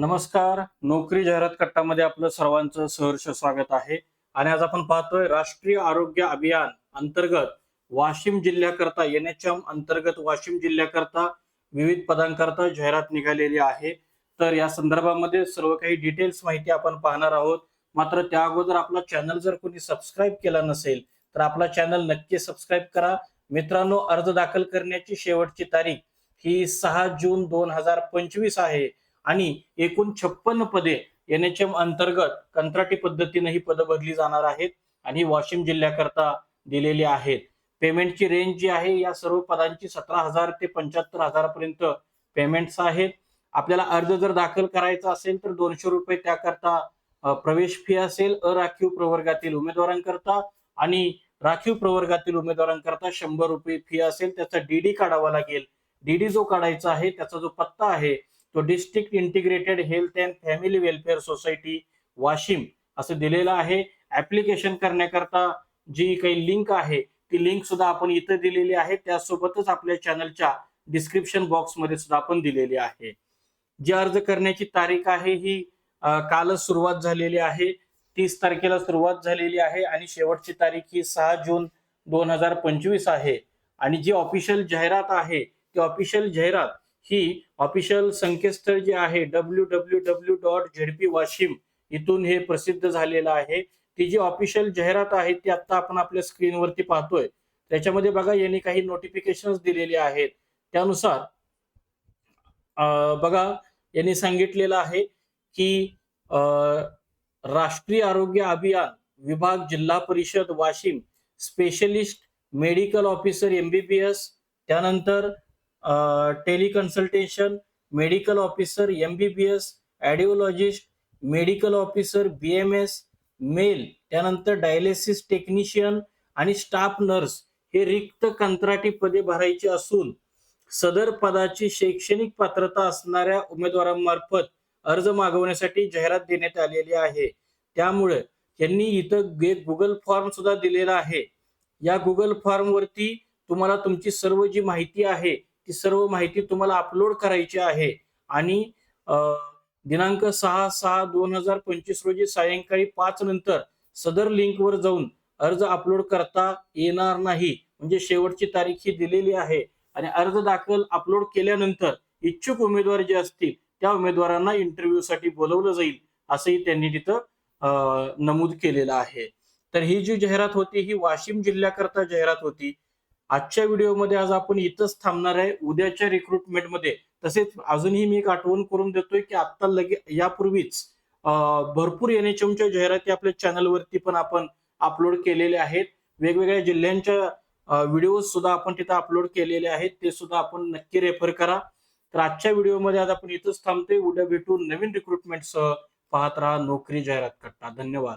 नमस्कार. नोकरी जाहिरात कट्टामध्ये आपलं सर्वांचं सहर्ष स्वागत आहे. आणि आज आपण पाहतोय राष्ट्रीय आरोग्य अभियान अंतर्गत वाशिम जिल्ह्याकरता एन एच एम अंतर्गत वाशिम जिल्ह्याकरता विविध पदांकरता जाहिरात निघालेली आहे. तर या संदर्भामध्ये सर्व काही डिटेल्स माहिती आपण पाहणार आहोत. मात्र त्या अगोदर आपला चॅनल जर कोणी सबस्क्राईब केला नसेल तर आपला चॅनल नक्की सबस्क्राईब करा. मित्रांनो अर्ज दाखल करण्याची शेवटची तारीख ही सहा जून दोन हजार पंचवीस आहे. आणि एकूण छप्पन पदे एन एच एम अंतर्गत कंत्राटी पद्धतीने ही पदं भरली जाणार आहेत आणि वाशिम जिल्ह्याकरता दिलेली आहेत. पेमेंटची रेंज जी आहे या सर्व पदांची सतरा हजार ते पंच्याहत्तर हजारापर्यंत पेमेंट्स आहेत. आपल्याला अर्ज जर दाखल करायचा असेल तर दोनशे रुपये त्याकरता प्रवेश फी असेल अराखीव प्रवर्गातील उमेदवारांकरता आणि राखीव प्रवर्गातील उमेदवारांकरता शंभर रुपये फी असेल. त्याचा डीडी काढावा लागेल. डीडी जो काढायचा आहे त्याचा जो पत्ता आहे तो district integrated health and family welfare society Washim असं दिलेलं आहे. ऍप्लिकेशन करण्याकरता जी काही लिंक आहे ती लिंक सुद्धा आपण इथं दिलेली आहे. त्यासोबतच आपल्या चॅनलच्या डिस्क्रिप्शन बॉक्समध्ये सुद्धा आपण दिलेली आहे. जी अर्ज करण्याची तारीख आहे ही कालच सुरुवात झालेली आहे. तीस तारखेला सुरुवात झालेली आहे आणि शेवटची तारीख ही सहा जून दोन हजार पंचवीस आहे. आणि जी ऑफिशियल जाहिरात आहे ती ऑफिशियल जाहिरात ही ऑफिशियल संकेतस्थळ जे आहे W W W dot ZP Washim इथून हे प्रसिद्ध झालेलं आहे. ती जी ऑफिशियल जाहिरात आहे ती आता आपण आपल्या स्क्रीनवरती पाहतोय. त्याच्यामध्ये बघा यांनी काही नोटिफिकेशन दिलेली आहेत. त्यानुसार अं, बघा यांनी सांगितलेलं आहे की अं, राष्ट्रीय आरोग्य अभियान विभाग जिल्हा परिषद Washim specialist medical officer MBBS त्यानंतर teleconsultation medical officer MBBS audiologist medical officer B M S male त्यानंतर डायलिसिस टेक्निशियन आणि स्टाफ नर्स हे रिक्त कंत्राटी पदे भरायची असून सदर पदाची शैक्षणिक पात्रता असणाऱ्या उमेदवारांमार्फत अर्ज मागवण्यासाठी जाहिरात देण्यात आलेली आहे. त्यामुळे त्यांनी इथं एक गुगल फॉर्म सुद्धा दिलेला आहे. या गुगल फॉर्मवरती तुम्हाला तुमची सर्व जी माहिती आहे ती सर्व माहिती तुम्हाला अपलोड करायची आहे. आणि अं, दिनांक सहा सहा दोन हजार पंचवीस रोजी सायंकाळी पाच नंतर सदर लिंकवर जाऊन अर्ज अपलोड करता येणार नाही. म्हणजे शेवटची तारीख ही दिलेली आहे. आणि अर्ज दाखल अपलोड केल्यानंतर इच्छुक उमेदवार जे असतील त्या उमेदवारांना इंटरव्ह्यू साठी बोलवलं जाईल असंही त्यांनी तिथं नमूद केलेलं आहे. तर ही जी जाहिरात होती ही वाशिम जिल्ह्याकरता जाहिरात होती. आजच्या व्हिडिओमध्ये आज आपण इथंच थांबणार आहे. उद्याच्या रिक्रुटमेंटमध्ये तसेच अजूनही मी एक आठवण करून देतोय की आता लगे यापूर्वीच भरपूर एन एच एमच्या जाहिराती आपल्या चॅनलवरती पण आपण अपलोड केलेल्या आहेत. वेगवेगळ्या जिल्ह्यांच्या व्हिडिओ सुद्धा आपण तिथं अपलोड केलेले आहेत. ते सुद्धा आपण नक्की रेफर करा. तर आजच्या व्हिडिओमध्ये आज आपण इथंच थांबतोय. उद्या भेटू नवीन रिक्रुटमेंटसह पाहत राहा नोकरी जाहिरात कट्टा धन्यवाद.